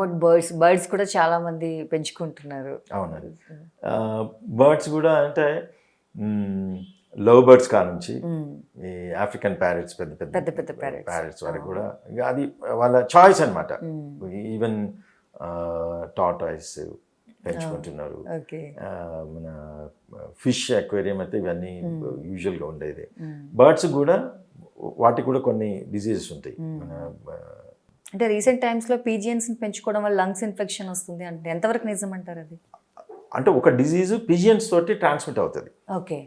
But birds birds కూడా చాలా మంది పెంచుకుంటున్నారు అవునండి బర్డ్స్ కూడా అంటే లవ్ బర్డ్స్ కా నుంచి. ఈ ఆఫ్రికన్ ప్యారెట్స్ పెద్ద పెద్ద పెద్ద. ప్యారెట్స్ వరకు కూడా అది వాళ్ళ చాయిస్ అనమాట. ఈవెన్ టాటాయిస్ పెంచుకుంటున్నారు మన ఫిష్ అక్వేరియం అయితే ఇవన్నీ. యూజువల్గా ఉండేది. బర్డ్స్ కూడా వాటికి కూడా కొన్ని డిసీజెస్ ఉంటాయి. మన అంటే రీసెంట్ టైమ్స్లో పీజియన్స్ పెంచుకోవడం వల్ల లంగ్స్ ఇన్ఫెక్షన్ వస్తుంది అంటే ఎంతవరకు నిజం అంటారు అది? అంటే ఒక డిజీజ్ పిజియన్స్ తోటి ట్రాన్స్మిట్ అవుతుంది. ఓకే.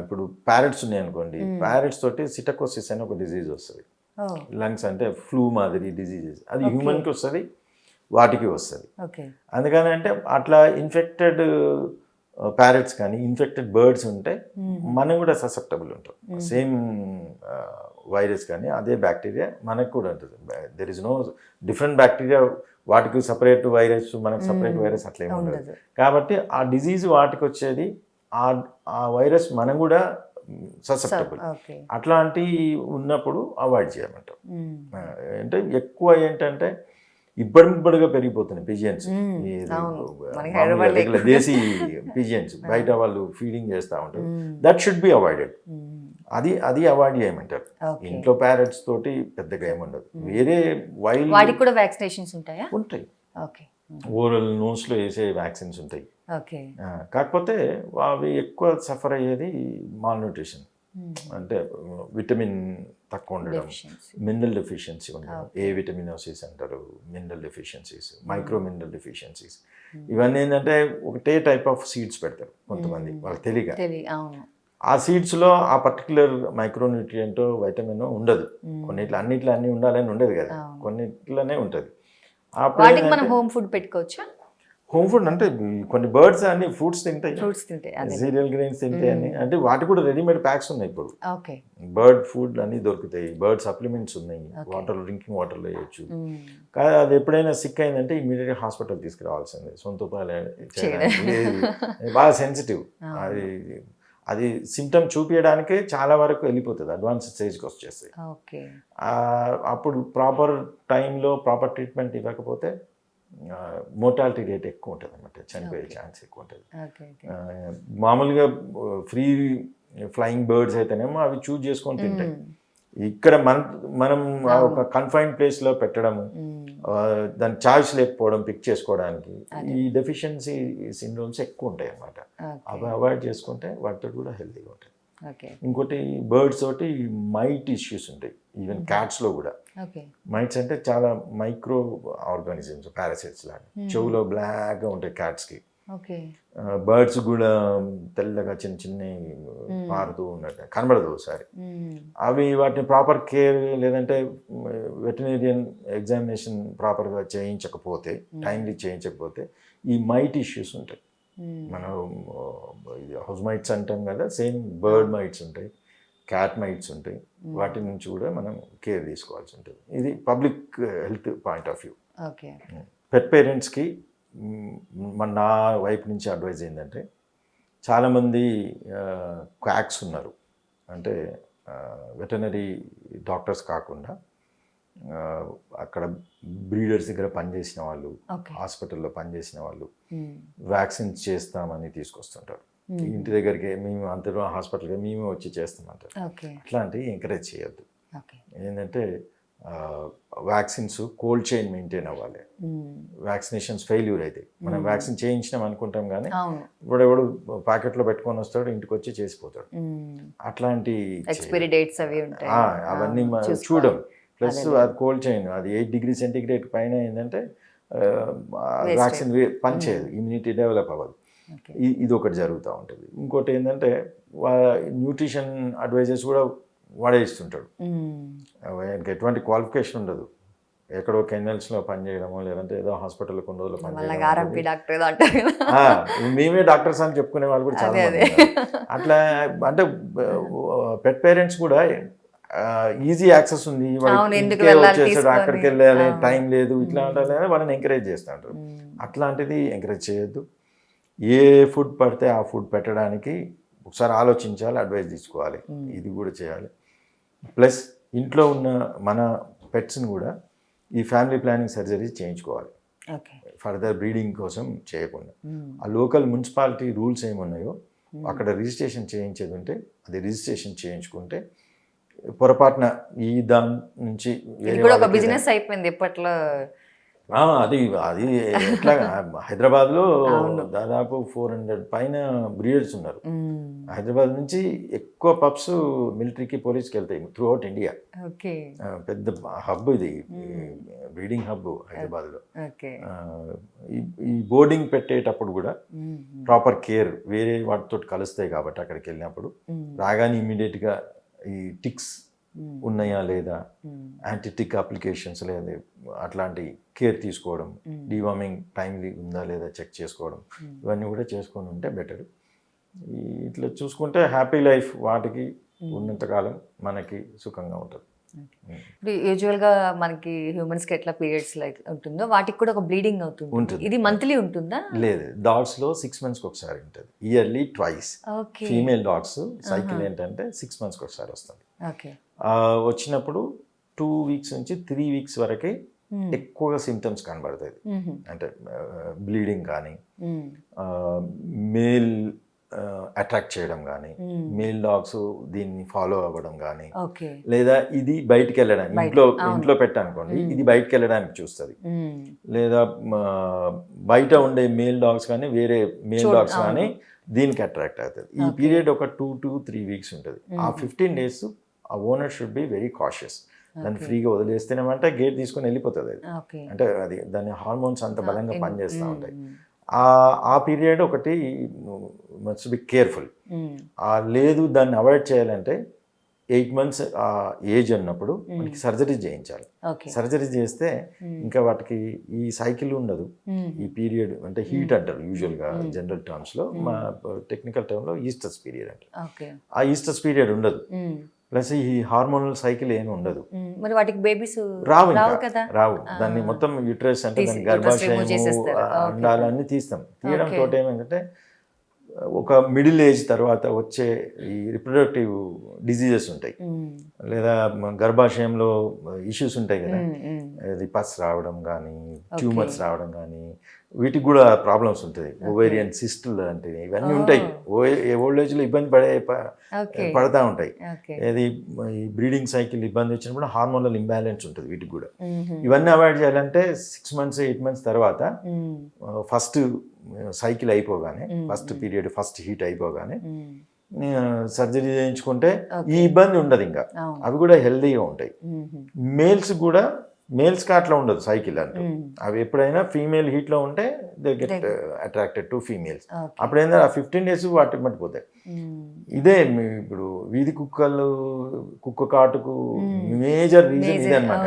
ఇప్పుడు ప్యారెట్స్ ఉన్నాయి అనుకోండి. ప్యారెట్స్ తోటి సిటకోసిస్ అని ఒక డిజీజ్ వస్తుంది. లంగ్స్ అంటే ఫ్లూ మాదిరి డిజీజెస్. అది. హ్యూమన్కి వస్తుంది వాటికి వస్తుంది. ఓకే. అందుకని అంటే అట్లా ఇన్ఫెక్టెడ్ ప్యారెట్స్ కానీ ఇన్ఫెక్టెడ్ బర్డ్స్ ఉంటే. మనం కూడా ససెప్టబుల్ ఉంటాం. సేమ్ వైరస్ కానీ అదే బ్యాక్టీరియా మనకు కూడా ఉంటుంది. There is no different bacteria వాటికి సపరేట్ వైరస్ మనకు సపరేట్. వైరస్ అట్లా ఏమి ఉండదు. కాబట్టి ఆ డిజీజ్ వాటికి వచ్చేది ఆ ఆ వైరస్ మనం కూడా ససెప్టబుల్ అట్లాంటి ఉన్నప్పుడు అవాయిడ్ చేయమంటాం. అంటే ఎక్కువ ఏంటంటే ఇబ్బడిబ్బడిగా పెరిగిపోతున్నాయి పిజియన్స్. దేశీ పిజియన్స్ బయట వాళ్ళు ఫీడింగ్ చేస్తూ ఉంటారు. That should be avoided. అది అది అవాయిడ్ చేయమంటారు. ఇంట్లో ప్యారెట్స్ తోటి పెద్దగా ఏముండదు. వేరే వైల్డ్ వాటికి కూడా వ్యాక్సినేషన్స్ ఉంటాయా? ఉంటాయి. ఓకే. ఓరల్ నోస్లో వేసే వ్యాక్సిన్స్ ఉంటాయి. ఓకే. కాకపోతే అవి ఎక్కువ సఫర్ అయ్యేది మాల్ న్యూట్రిషన్ అంటే విటమిన్ తక్కువ ఉండడం. మినరల్ డెఫిషియన్సీ ఉండడం. ఏ విటమినోసిస్ అంటారు? Mineral deficiencies micro mineral deficiencies. ఇవన్నీ ఏంటంటే ఒకటే టైప్ ఆఫ్ సీడ్స్ పెడతారు కొంతమంది. వాళ్ళకి తెలియక. ఆ సీడ్స్లో ఆ పర్టికులర్ మైక్రోన్యూట్రియంట్ వైటమిన్ ఉండదు. కొన్నిట్లో అన్నిట్లో అన్ని ఉండాలని ఉండదు కదా. కొన్నిట్లోనే ఉంటుంది. వాటికి మనం హోమ్ ఫుడ్ పెట్టుకోవచ్చా? హోమ్ ఫుడ్ అంటే కొన్ని బర్డ్స్ అన్ని ఫ్రూట్స్ తింటాయి. ఫ్రూట్స్ తింటే అదే. సీరియల్ గ్రెయిన్స్ తింటాయి అని. అంటే వాటి కూడా రెడీమేడ్ ప్యాక్స్ ఉన్నాయి ఇప్పుడు. ఓకే. బర్డ్ ఫుడ్ అన్ని దొరుకుతాయి. బర్డ్ సప్లిమెంట్స్ ఉన్నాయి. వాటర్ డ్రింకింగ్ వాటర్లో వేయచ్చు. కానీ అది ఎప్పుడైనా సిక్ అయిందంటే ఇమీడియట్గా హాస్పిటల్ తీసుకురావాల్సిందే. సొంత ఉపాయాలు బాగా సెన్సిటివ్. అది అది సిమ్టమ్ చూపించడానికే చాలా వరకు వెళ్ళిపోతుంది అడ్వాన్స్ స్టేజ్కి ఆ, అప్పుడు ప్రాపర్ టైంలో ప్రాపర్ ట్రీట్మెంట్ ఇవ్వకపోతే మోర్టాలిటీ రేట్ ఎక్కువ ఉంటుంది అనమాట చనిపోయే. ఛాన్స్ ఎక్కువ ఉంటుంది. మామూలుగా ఫ్రీ ఫ్లయింగ్ బర్డ్స్ అయితేనేమో అవి చూజ్ చేసుకొని తింటాయి. ఇక్కడ మన మనం. ఒక కన్ఫైన్డ్ ప్లేస్లో పెట్టడము దాని చాయిస్ లేకపోవడం పిక్ చేసుకోవడానికి. ఈ డెఫిషియన్సీ సిండ్రోమ్స్ ఎక్కువ ఉంటాయి అన్నమాట. అవి అవాయిడ్ చేసుకుంటే వాటితో కూడా హెల్తీగా ఉంటాయి. ఇంకోటి బర్డ్స్ తోటి మైట్ ఇష్యూస్ ఉంటాయి ఈవెన్. క్యాట్స్లో కూడా. మైట్స్ అంటే చాలా మైక్రో ఆర్గానిజమ్స్ పారాసైట్స్ లాగా. చెవులో బ్లాక్గా ఉంటాయి క్యాట్స్కి బర్డ్స్ కూడా తెల్లగా చిన్న చిన్న పారుతూ ఉన్నట్టు కనబడదు ఒకసారి. అవి వాటిని ప్రాపర్ కేర్ లేదంటే వెటనరీయన్ ఎగ్జామినేషన్ ప్రాపర్గా చేయించకపోతే. టైమ్లీ చేయించకపోతే ఈ మైట్ ఇష్యూస్ ఉంటాయి. మనం ఇది హౌస్ మైట్స్ అంటాం కదా సేమ్ బర్డ్ మైట్స్ ఉంటాయి క్యాట్ మైట్స్ ఉంటాయి. వాటి నుంచి కూడా మనం కేర్ తీసుకోవాల్సి ఉంటుంది. ఇది public health point of view okay. Pet పేరెంట్స్కి నా వైపు నుంచి అడ్వైజ్ ఏంటంటే చాలామంది క్వాక్స్ ఉన్నారు. అంటే వెటనరీ డాక్టర్స్ కాకుండా అక్కడ బ్రీడర్స్ దగ్గర పనిచేసిన వాళ్ళు హాస్పిటల్లో పనిచేసిన వాళ్ళు మ్మ్. వ్యాక్సిన్స్ చేస్తామని తీసుకొస్తుంటారు. ఇంటి దగ్గరికి మేము అంతలో హాస్పిటల్కి మేమే వచ్చి చేస్తామంటారు. అట్లాంటివి ఎంకరేజ్ చేయొద్దు. ఏంటంటే వ్యాక్సిన్స్ కోల్డ్ చైన్ మెయింటైన్ అవ్వాలి. వ్యాక్సినేషన్స్ ఫెయిల్యూర్ అయితే. మనం Hmm. వ్యాక్సిన్ చేయించినాం అనుకుంటాం కానీ ఇప్పుడు ఎవడు ప్యాకెట్లో పెట్టుకొని వస్తాడు ఇంటికి వచ్చి చేసిపోతాడు. మ్మ్. అట్లాంటి ఎక్స్పైరీ డేట్స్ అవి ఉంటాయి. అవన్నీ. చూడం. ప్లస్ అదే. కోల్డ్ చైన్ అది ఎయిట్ డిగ్రీ సెంటిగ్రేడ్ పైన ఏంటంటే వ్యాక్సిన్ పనిచేయదు. ఇమ్యూనిటీ డెవలప్ అవ్వదు. ఇది ఒకటి జరుగుతూ ఉంటుంది. ఇంకోటి ఏంటంటే న్యూట్రిషన్ అడ్వైజర్స్ కూడా వాడే ఇస్తుంటాడు మ్మ్. ఆయనకి ఎటువంటి క్వాలిఫికేషన్ ఉండదు ఎక్కడో కెనల్స్లో పనిచేయడమో లేదంటే ఏదో హాస్పిటల్లో కొన్ని రోజులు పనిచేయడం మేమే డాక్టర్స్ అని చెప్పుకునే వాళ్ళు కూడా చాలా. అట్లా అంటే పెట్ పేరెంట్స్ కూడా ఈజీ యాక్సెస్ ఉంది వచ్చేసాడు? అక్కడికి వెళ్ళాలి. టైం లేదు ఇట్లా. ఉంటారు వాళ్ళని ఎంకరేజ్ చేస్తూ ఉంటారు. అట్లాంటిది ఎంకరేజ్ చేయొద్దు ఏ ఫుడ్ పడితే ఆ ఫుడ్ పెట్టడానికి ఒకసారి ఆలోచించాలి అడ్వైస్ తీసుకోవాలి. ఇది కూడా చేయాలి. ప్లస్ ఇంట్లో ఉన్న మన పెట్స్ని కూడా ఈ ఫ్యామిలీ ప్లానింగ్ సర్జరీ చేయించుకోవాలి. ఓకే. ఫర్దర్ బ్రీడింగ్ కోసం చేయకుండా. ఆ లోకల్ మున్సిపాలిటీ రూల్స్ ఏమున్నాయో అక్కడ రిజిస్ట్రేషన్ చేయించేది ఉంటే అది రిజిస్ట్రేషన్ చేయించుకుంటే పొరపాటున ఈ దాని నుంచి బిజినెస్ అయిపోయింది ఇప్పట్లో. ఆ, అది అది ఎట్లా హైదరాబాద్లో. దాదాపు ఫోర్ హండ్రెడ్ పైన బ్రీడర్స్ ఉన్నారు. హైదరాబాద్ నుంచి ఎక్కువ పప్స్ మిలిటరీకి పోలీస్కి వెళ్తాయి త్రూ అవుట్ ఇండియా పెద్ద హబ్ ఇది బ్రీడింగ్ హబ్ హైదరాబాద్లో ఈ బోర్డింగ్ పెట్టేటప్పుడు కూడా. ప్రాపర్ కేర్ వేరే వాటితో కలుస్తాయి కాబట్టి అక్కడికి వెళ్ళినప్పుడు. రాగానే ఇమీడియట్గా ఈ టిక్స్. ఉన్నాయా లేదా. యాంటీటిక్ అప్లికేషన్స్ లేదా అట్లాంటి కేర్ తీసుకోవడం Mm. డివార్మింగ్ టైమ్లీ ఉందా లేదా చెక్ చేసుకోవడం. ఇవన్నీ కూడా చేసుకొని ఉంటే బెటర్ ఇట్లా చూసుకుంటే హ్యాపీ లైఫ్ వాటికి ఉన్నంతకాలం మనకి సుఖంగా ఉంటుంది. యూజువల్గా మనకి హ్యూమన్స్కి ఎట్లా పీరియడ్స్ లైక్ ఉంటుందో వాటికి కూడా ఒక బ్లీడింగ్ అవుతుంది ఉంటుంది. ఇది మంత్లీ ఉంటుందా? లేదు. డాగ్స్లో సిక్స్ మంత్స్కి ఒకసారి ఉంటుంది. Yearly twice female dogs cycle ఏంటంటే సిక్స్ మంత్స్కి ఒకసారి వస్తుంది. ఓకే వచ్చినప్పుడు టూ వీక్స్ నుంచి త్రీ వీక్స్ వరకే ఎక్కువగా సిమ్టమ్స్ కనబడుతుంది అంటే బ్లీడింగ్ కానీ మేల్ అట్రాక్ట్ చేయడం కానీ మేల్ డాగ్స్ దీన్ని ఫాలో అవ్వడం కానీ లేదా ఇది బయటికి వెళ్ళడానికి ఇంట్లో. ఇంట్లో పెట్టానుకోండి. ఇది బయటికి వెళ్ళడానికి చూస్తుంది లేదా బయట ఉండే మేల్ డాగ్స్ కానీ వేరే మేల్ డాగ్స్. కానీ దీనికి అట్రాక్ట్ అవుతుంది ఈ. పీరియడ్ ఒక టూ టు త్రీ వీక్స్ ఉంటుంది ఆ. ఫిఫ్టీన్ డేస్ ఆ owner should be very cautious దాన్ని. ఫ్రీగా వదిలేస్తేనేమంటే గేట్ తీసుకొని వెళ్ళిపోతుంది అది. అంటే అది దాని హార్మోన్స్ అంత బలంగా Ah, పనిచేస్తూ mm, ఉంటాయి. ఆ ఆ పీరియడ్ ఒకటి మస్ట్ బి కేర్ఫుల్ ఆ లేదు దాన్ని అవాయిడ్ చేయాలంటే ఎయిట్ మంత్స్ ఆ ఏజ్ ఉన్నప్పుడు మనకి సర్జరీ చేయించాలి. సర్జరీ చేస్తే ఇంకా వాటికి ఈ సైకిల్ ఉండదు. ఈ పీరియడ్ అంటే హీట్ అంటారు యూజువల్గా Mm. జనరల్ టర్మ్స్లో మా టెక్నికల్ టర్మ్లో ఈస్టర్స్ పీరియడ్ అంటారు. ఓకే ఆ ఈస్టర్స్ పీరియడ్ ఉండదు. ప్లస్ ఈ హార్మోనల్ సైకిల్ ఏమి ఉండదు మరి వాటికి బేబీస్ రావు కదా రావు. దాన్ని మొత్తం యూట్రస్ అంటే తీసి- దాని uterus remove గర్భాశయం చేసేస్తారు. Okay. అండాలన్నీ తీస్తాం తీయడం. తోట ఏమంటే ఒక మిడిల్ ఏజ్ తర్వాత వచ్చే ఈ రిప్రొడక్టివ్ డిజీజెస్ ఉంటాయి. లేదా గర్భాశయంలో ఇష్యూస్ ఉంటాయి కదా పస్ రావడం కానీ ట్యూమర్స్ రావడం కానీ వీటికి కూడా ప్రాబ్లమ్స్ ఉంటుంది ఓవేరియన్ సిస్ట్ లాంటివి ఇవన్నీ Oh. ఉంటాయి ఓల్డ్ ఏజ్లో ఇబ్బంది పడే పడతా ఉంటాయి ఏది ఈ బ్రీడింగ్ సైకిల్ ఇబ్బంది వచ్చినప్పుడు హార్మోనల్ ఇంబ్యాలెన్స్ ఉంటుంది వీటికి కూడా. ఇవన్నీ అవాయిడ్ చేయాలంటే సిక్స్ మంత్స్ ఎయిట్ మంత్స్ తర్వాత. ఫస్ట్ సైకిల్ అయిపోగానే. ఫస్ట్ పీరియడ్ ఫస్ట్ హీట్ అయిపోగానే. సర్జరీ చేయించుకుంటే. ఈ ఇబ్బంది ఉండదు ఇంకా అవి కూడా హెల్దీగా ఉంటాయి. మేల్స్ కూడా మేల్స్కి అట్లా ఉండదు సైకిల్ అంటూ. మ్మ్. అవి ఎప్పుడైనా ఫీమేల్ హీట్లో ఉంటే they get attracted to females అప్పుడు ఏంటంటే ఆ ఫిఫ్టీన్ డేస్ వాటి మట్టిపోతాయి. ఇదే ఇప్పుడు వీధి కుక్కలు కుక్క కాటుకు. మేజర్ రీజన్ ఇదే అనమాట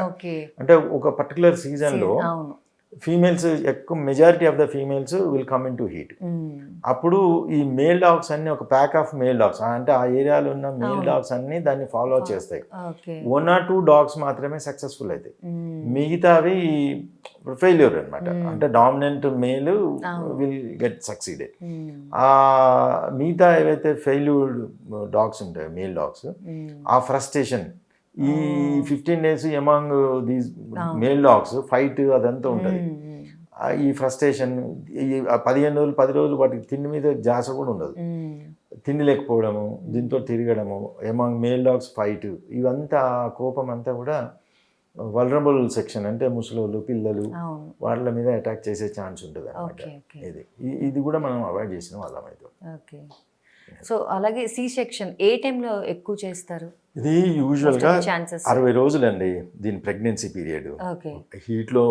అంటే ఒక పర్టికులర్ సీజన్లో ఫీమేల్స్ ఎక్కువ majority of the females will come in to heat. అప్పుడు ఈ మేల్ డాగ్స్ అన్ని ఒక ప్యాక్ ఆఫ్ మేల్ డాగ్స్ అంటే ఆ ఏరియాలో ఉన్న మేల్. డాగ్స్ అన్ని దాన్ని ఫాలో చేస్తాయి okay one or two dogs మాత్రమే సక్సెస్ఫుల్ అవుతాయి మ్మ్. మిగతావి ఫెయిల్యూర్ అనమాట Mm. అంటే dominant male. Will get succeeded. ఆ మిగతా ఏవైతే ఫెయిల్యూర్డ్ డాగ్స్ ఉంటాయో మేల్ డాగ్స్. ఆ ఫ్రస్ట్రేషన్ ఈ. Fifteen days among these. Male dogs fight అదంతా ఉంటుంది. ఈ ఫ్రస్ట్రేషన్ పదిహేను రోజులు పది రోజులు వాటికి తిండి మీద జాస కూడా ఉండదు. తిండి లేకపోవడము దీంతో తిరగడము ఎమాంగ్ మేల్ డాగ్స్ ఫైట్ ఇవంతా కోపం అంతా కూడా వలరబుల్ సెక్షన్ అంటే ముసలోళ్ళు పిల్లలు వాళ్ళ మీద అటాక్ చేసే ఛాన్స్ ఉంటుంది అనమాట ఇది. ఇది కూడా మనం అవాయిడ్ చేసిన వాళ్ళం అయితే ఓకే. సో అలాగే సి సెక్షన్ ఏ టైంలో ఎక్కువ చేస్తారు? ఇది యూజువల్గా అరవై రోజులండి దీని ప్రెగ్నెన్సీ పీరియడ్ ఓకే హీట్లో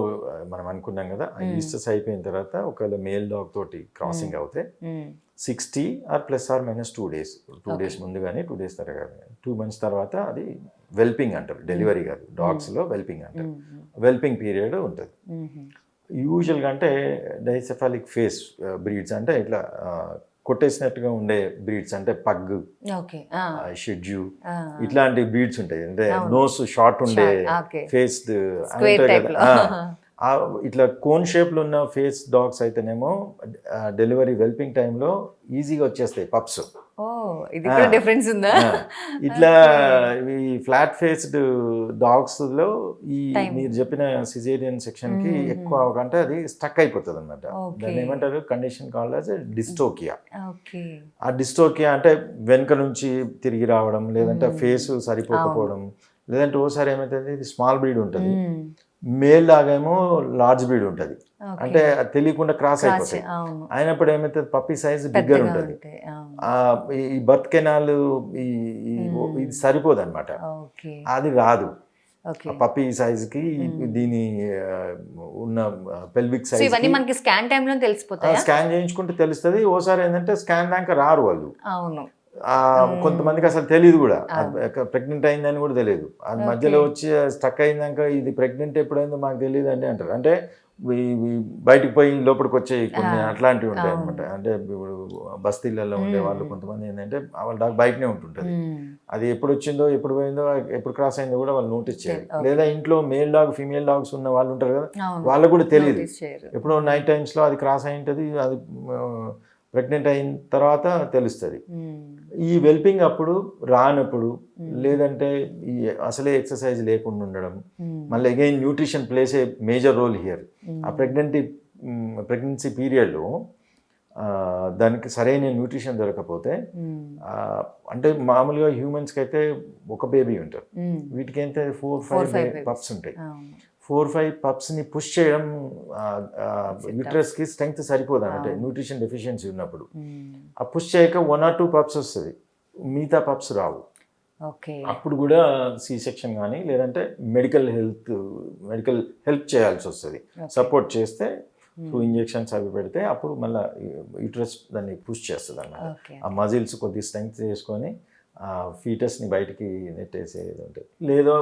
మనం అనుకున్నాం కదా ఈస్టర్స్ అయిపోయిన తర్వాత ఒకవేళ మేల్ డాగ్ తోటి క్రాసింగ్ అవుతే మ్మ్. Sixty or plus or minus two days two days ముందు కానీ టూ డేస్ తర్వాత టూ మంత్స్ తర్వాత అది వెల్పింగ్ అంటారు డెలివరీ కాదు డాగ్స్లో వెల్పింగ్ అంటారు. వెల్పింగ్ పీరియడ్ ఉంటుంది. యూజువల్గా అంటే డైసెఫాలిక్ ఫేస్ బ్రీడ్స్ అంటే ఇట్లా కొట్టేసినట్టుగా ఉండే బ్రీడ్స్ అంటే పగ్ షెడ్యూ. ఇట్లాంటి బ్రీడ్స్ ఉంటాయి అంటే. నోస్ షార్ట్ ఉండే. ఫేస్. ఆ ఇట్లా కోన్ షేప్లో ఉన్న ఫేస్ డాగ్స్ అయితేనేమో డెలివరీ వెల్పింగ్ టైంలో ఈజీగా వచ్చేస్తాయి పప్స్. డిఫరెన్స్ ఉందా ఇట్లా ఈ ఫ్లాట్ ఫేస్డ్ డాగ్స్లో ఈ. మీరు చెప్పిన సిజేరియన్ సెక్షన్కి మ్మ్. ఎక్కువ అంటే అది స్టక్ అయిపోతుంది అనమాట. దాన్ని ఏమంటారు కండిషన్ యాజ్ డిస్టోకియా ఆ డిస్టోకియా అంటే వెనుక నుంచి తిరిగి రావడం లేదంటే. ఫేస్ సరిపోకపోవడం లేదంటే ఓసారి ఏమవుతుంది ఇది స్మాల్ బ్రీడ్ ఉంటుంది మ్మ్. మేల్ లాగేమో లార్జ్ బ్రీడ్ ఉంటుంది. అంటే తెలియకుండా క్రాస్ అయిపోతాయి. అయినప్పుడు ఏమవుతుంది పప్పి సైజ్ బిగ్గర్ ఉంటుంది. ఈ బర్త్ కెనాల్ ఈ. ఇది సరిపోదు అనమాట అది రాదు. పప్పి సైజ్కి. దీని ఉన్న పెల్విక్ సైజ్ ఇవన్నీ మనకి స్కాన్ టైంలో తెలిసిపోతాయా? స్కాన్ చేయించుకుంటే తెలుస్తుంది. ఓసారి ఏంటంటే స్కాన్ దాకా రారు వాళ్ళు. అవును. కొంతమందికి అసలు తెలియదు కూడా. ప్రెగ్నెంట్ అయిందని కూడా తెలియదు అది. మధ్యలో వచ్చి స్టక్ అయిందాక ఇది ప్రెగ్నెంట్ ఎప్పుడైందో మాకు తెలియదు అండి అంటారు అంటే బయటికి పోయి లోపలికి వచ్చే కొన్ని. అట్లాంటివి ఉంటాయి. అనమాట అంటే ఇప్పుడు బస్తీలలో ఉండే వాళ్ళు. కొంతమంది ఏంటంటే వాళ్ళ డాగ్ బయటనే ఉంటుంటుంది. అది ఎప్పుడు వచ్చిందో ఎప్పుడు పోయిందో ఎప్పుడు క్రాస్ అయిందో కూడా వాళ్ళు నోటీస్ Okay. లేదా ఇంట్లో మేల్ డాగ్ ఫీమేల్ డాగ్స్ ఉన్న వాళ్ళు ఉంటారు కదా వాళ్ళకు కూడా తెలియదు చేయరు. ఎప్పుడో నైట్ టైమ్స్లో అది క్రాస్ అయి ఉంటుంది అది ప్రెగ్నెంట్ అయిన తర్వాత తెలుస్తుంది. ఈ వెల్పింగ్ అప్పుడు రానప్పుడు. లేదంటే ఈ అసలే ఎక్సర్సైజ్ లేకుండా ఉండడం. మళ్ళీ again nutrition plays a major role here. ఆ ప్రెగ్నెంటీ ప్రెగ్నెన్సీ పీరియడ్లో దానికి సరైన న్యూట్రిషన్. ఆ, అంటే మామూలుగా హ్యూమన్స్కి అయితే ఒక బేబీ ఉంటారు. వీటికి అయితే ఫోర్ ఫైవ్. పప్స్ ఉంటాయి. ఫోర్ ఫైవ్ పప్స్ని పుష్ చేయడం యూట్రస్కి స్ట్రెంగ్త్ సరిపోదు అంటే. న్యూట్రిషన్ డెఫిషియన్సీ ఉన్నప్పుడు. ఆ పుష్ చేయక వన్ ఆర్ టూ పప్స్ వస్తుంది మిగతా పప్స్ రావు ఓకే అప్పుడు కూడా సి సెక్షన్ కానీ లేదంటే మెడికల్ హెల్త్ మెడికల్ హెల్ప్ చేయాల్సి వస్తుంది. సపోర్ట్ చేస్తే. టూ ఇంజెక్షన్స్ అవి పెడితే అప్పుడు మళ్ళీ యూట్రస్ దాన్ని పుష్ చేస్తుంది అన్నమాట ఆ మజిల్స్ కొద్ది స్ట్రెంగ్త్ చేసుకొని ఫీటస్ని బయటికి నెట్టేసేది ఉంటుంది లేదో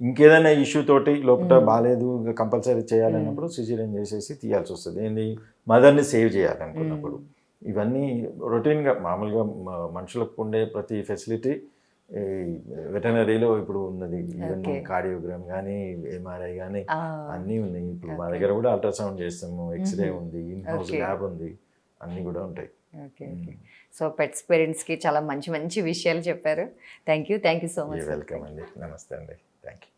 ఇంకేదైనా ఇష్యూ తోటి లోపల. బాగాలేదు కంపల్సరీ చేయాలన్నప్పుడు సిజీరియన్ చేసేసి తీయాల్సి వస్తుంది ఏంది మదర్ని సేవ్ చేయాలనుకున్నప్పుడు ఇవన్నీ రొటీన్గా మామూలుగా మనుషులకు ఉండే ప్రతి ఫెసిలిటీ వెటనరీలో ఇప్పుడు ఉన్నది ఇవన్నీ. కార్డియోగ్రామ్ కానీ ఎంఆర్ఐ కానీ అన్నీ ఉన్నాయి ఇప్పుడు మా. దగ్గర కూడా అల్ట్రాసౌండ్ చేస్తాము ఎక్స్రే. ఉంది ఇన్ హౌస్. ల్యాబ్ ఉంది అన్నీ కూడా ఉంటాయి ఓకే ఓకే. సో పెట్స్ పేరెంట్స్కి చాలా మంచి మంచి విషయాలు చెప్పారు. Thank you thank you so much. Welcome అండి. నమస్తే అండి. Thank you